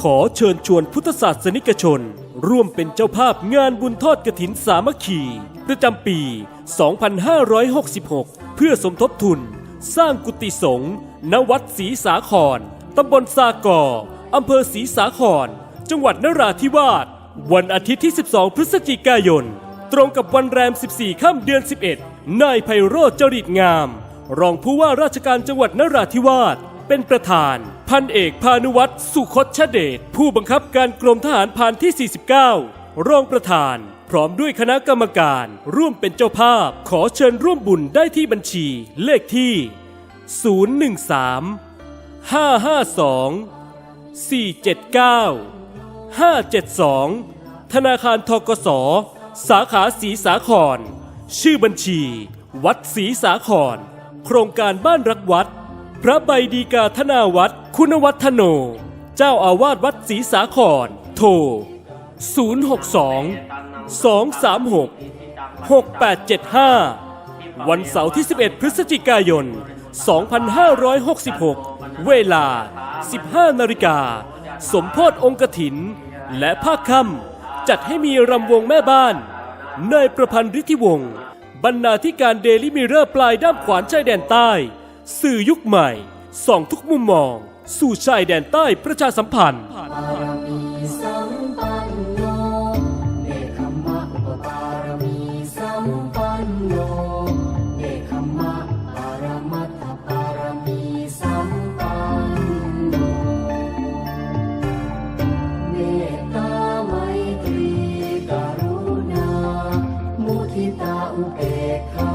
ขอเชิญชวนพุทธศาสนิกชน ร่วมเป็นเจ้าภาพงานบุญทอดกระถินสามัคคี ประจำปี 2566 เพื่อสมทบทุน สร้างกุฏิสงฆ์ณวัดศรีสาครตำบลสากออำเภอศรีสาคร จังหวัดนราธิวาส วันอาทิตย์ที่ 12 พฤศจิกายน ตรงกับวันแรม 14ค่ำเดือน 11 นายไพโรธจริตงาม รองผู้ว่าราชการจังหวัดนราธิวาส เป็นประธาน พันเอกพานุวัตรสุคตชเดชผู้บังคับการกรมทหารพานที่ 49 รองประธาน พร้อมด้วยคณะกรรมการ ร่วมเป็นเจ้าภาพ ขอเชิญร่วมบุญได้ที่บัญชี เลขที่ 013 552 479 572 ธนาคารทกส สาขาสีสาคร ชื่อบัญชี วัดศรีสาคร โครงการบ้านรักวัด พระใบดีกาธนาวัดคุณวัฒโน เจ้าอาวาสวัดศรีสาคร โทร 062 236 6875 วันเสาร์ที่ 11 พฤศจิกายน 2566 เวลา 15นาฬิกา สมโพธองค์กถิน และภาคค่ำจัดให้มีรำวงแม่บ้านนายประพันธ์ฤทธิวงศ์บรรณาธิการเดลิมิเรอร์ปลายด้ามขวานชายแดนใต้ สื่อยุคใหม่ส่องทุกมุมมอง สู่ชายแดนใต้ประชาสัมพันธ์เอกรุณามุทิตาอุเบกขา